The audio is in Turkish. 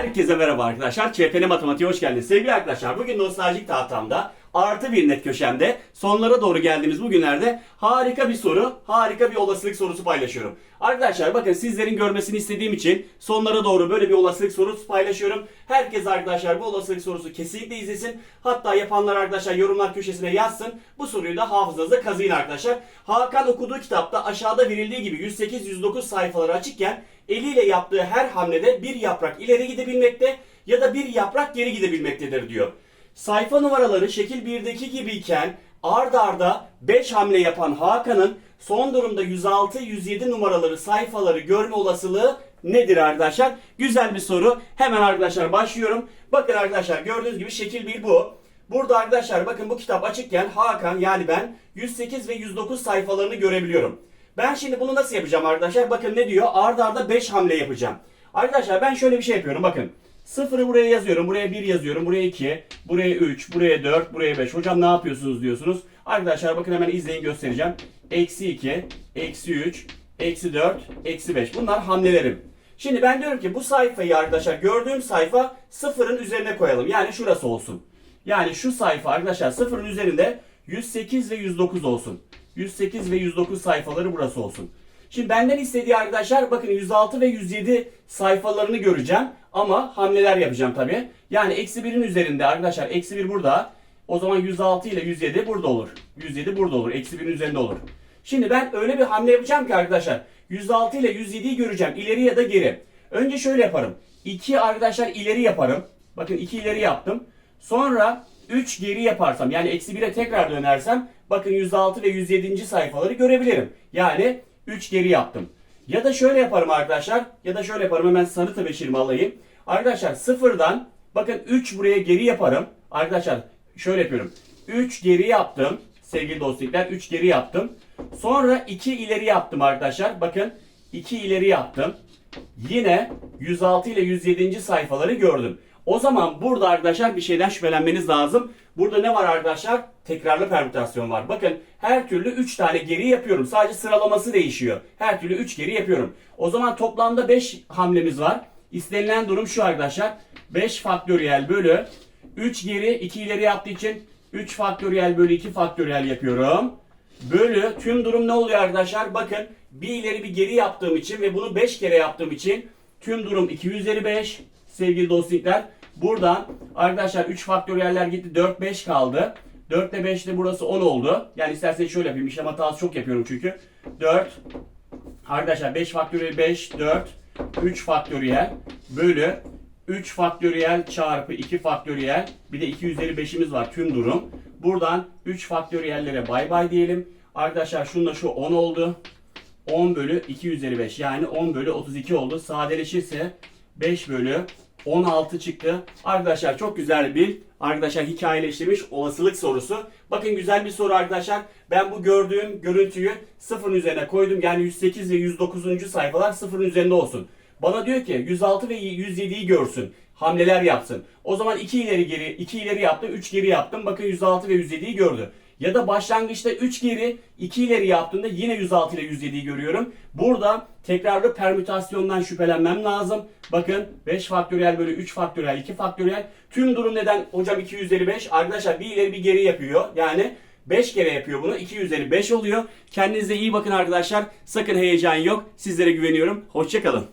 Herkese merhaba arkadaşlar. ÇPN Matematiğe hoş geldiniz. Sevgili arkadaşlar bugün nostaljik tahtamda artı bir net köşemde sonlara doğru geldiğimiz bu günlerde harika bir soru, harika bir olasılık sorusu paylaşıyorum. Arkadaşlar bakın sizlerin görmesini istediğim için sonlara doğru böyle bir olasılık sorusu paylaşıyorum. Herkes arkadaşlar bu olasılık sorusu kesinlikle izlesin. Hatta yapanlar arkadaşlar yorumlar köşesine yazsın. Bu soruyu da hafızanıza kazıyın arkadaşlar. Hakan okuduğu kitapta aşağıda verildiği gibi 108-109 sayfaları açıkken eliyle yaptığı her hamlede bir yaprak ileri gidebilmekte ya da bir yaprak geri gidebilmektedir diyor. Sayfa numaraları şekil 1'deki gibiyken ard arda 5 hamle yapan Hakan'ın son durumda 106-107 numaraları sayfaları görme olasılığı nedir arkadaşlar? Güzel bir soru. Hemen arkadaşlar başlıyorum. Bakın arkadaşlar gördüğünüz gibi şekil 1 bu. Burada arkadaşlar bakın bu kitap açıkken Hakan yani ben 108 ve 109 sayfalarını görebiliyorum. Ben şimdi bunu nasıl yapacağım arkadaşlar? Bakın ne diyor? Arda arda 5 hamle yapacağım. Arkadaşlar ben şöyle bir şey yapıyorum bakın. Sıfırı buraya yazıyorum. Buraya 1 yazıyorum. Buraya 2. Buraya 3. Buraya 4. Buraya 5. Hocam ne yapıyorsunuz diyorsunuz. Arkadaşlar bakın hemen izleyin göstereceğim. Eksi 2. Eksi 3. Eksi 4. Eksi 5. Bunlar hamlelerim. Şimdi ben diyorum ki bu sayfayı arkadaşlar gördüğüm sayfa sıfırın üzerine koyalım. Yani şurası olsun. Yani şu sayfa arkadaşlar sıfırın üzerinde 108 ve 109 olsun. 108 ve 109 sayfaları burası olsun. Şimdi benden istediği arkadaşlar bakın 106 ve 107 sayfalarını göreceğim. Ama hamleler yapacağım tabi. Yani eksi 1'in üzerinde arkadaşlar eksi 1 burada. O zaman 106 ile 107 burada olur. 107 burada olur. Eksi 1'in üzerinde olur. Şimdi ben öyle bir hamle yapacağım ki arkadaşlar 106 ile 107'yi göreceğim. ileri ya da geri. Önce şöyle yaparım. 2 arkadaşlar ileri yaparım. Bakın 2 ileri yaptım. Sonra 3 geri yaparsam yani eksi 1'e tekrar dönersem bakın 106 ve 107. sayfaları görebilirim. Yani 3 geri yaptım. Ya da şöyle yaparım arkadaşlar. Ya da şöyle yaparım hemen sarı tebeşirimi alayım. Arkadaşlar sıfırdan bakın 3 buraya geri yaparım. Arkadaşlar şöyle yapıyorum. 3 geri yaptım. Sevgili dostluklar 3 geri yaptım. Sonra 2 ileri yaptım arkadaşlar. Bakın 2 ileri yaptım. Yine 106 ile 107. sayfaları gördüm. O zaman burada arkadaşlar bir şeyden şüphelenmeniz lazım. Burada ne var arkadaşlar? Tekrarlı permütasyon var. Bakın her türlü 3 tane geri yapıyorum. Sadece sıralaması değişiyor. Her türlü 3 geri yapıyorum. O zaman toplamda 5 hamlemiz var. İstenilen durum şu arkadaşlar. 5 faktöriyel bölü 3 geri 2 ileri yaptığı için 3 faktöriyel bölü 2 faktöriyel yapıyorum. Bölü tüm durum ne oluyor arkadaşlar? Bakın bir ileri bir geri yaptığım için ve bunu 5 kere yaptığım için tüm durum 2 üzeri 5 sevgili dostluklar. Buradan arkadaşlar 3 faktöriyeller gitti 4 5 kaldı. 4 ile 5 ile burası 10 oldu. Yani isterseniz şöyle yapayım. İşlem hatası çok yapıyorum çünkü. 4 arkadaşlar 5 faktöriyel 5 4 3 faktöriyel bölü 3 faktöriyel çarpı 2 faktöriyel bir de 2 üzeri 5'imiz var tüm durum. Buradan 3 faktöriyellere bay bay diyelim. Arkadaşlar şununla şu 10 oldu. 10 bölü 2 üzeri 5 yani 10 bölü 32 oldu. Sadeleşirse 5 bölü 16 çıktı. Arkadaşlar çok güzel bir arkadaşlar hikayeleştirilmiş olasılık sorusu. Bakın güzel bir soru arkadaşlar. Ben bu gördüğüm görüntüyü sıfırın üzerine koydum. Yani 108 ve 109. sayfalar sıfırın üzerinde olsun. Bana diyor ki 106 ve 107'yi görsün. Hamleler yapsın. O zaman 2 ileri geri 2 ileri yaptım, 3 geri yaptım. Bakın 106 ve 107'yi gördü. Ya da başlangıçta 3 geri 2 ileri yaptığımda yine 106 ile 107'yi görüyorum. Burada tekrarlı permütasyondan şüphelenmem lazım. Bakın 5 faktöriyel bölü 3 faktöriyel 2 faktöriyel. Tüm durum neden hocam 2 üzeri 5? Arkadaşlar bir ileri bir geri yapıyor. Yani 5 kere yapıyor bunu. 2 üzeri 5 oluyor. Kendinize iyi bakın arkadaşlar. Sakın heyecan yok. Sizlere güveniyorum. Hoşçakalın.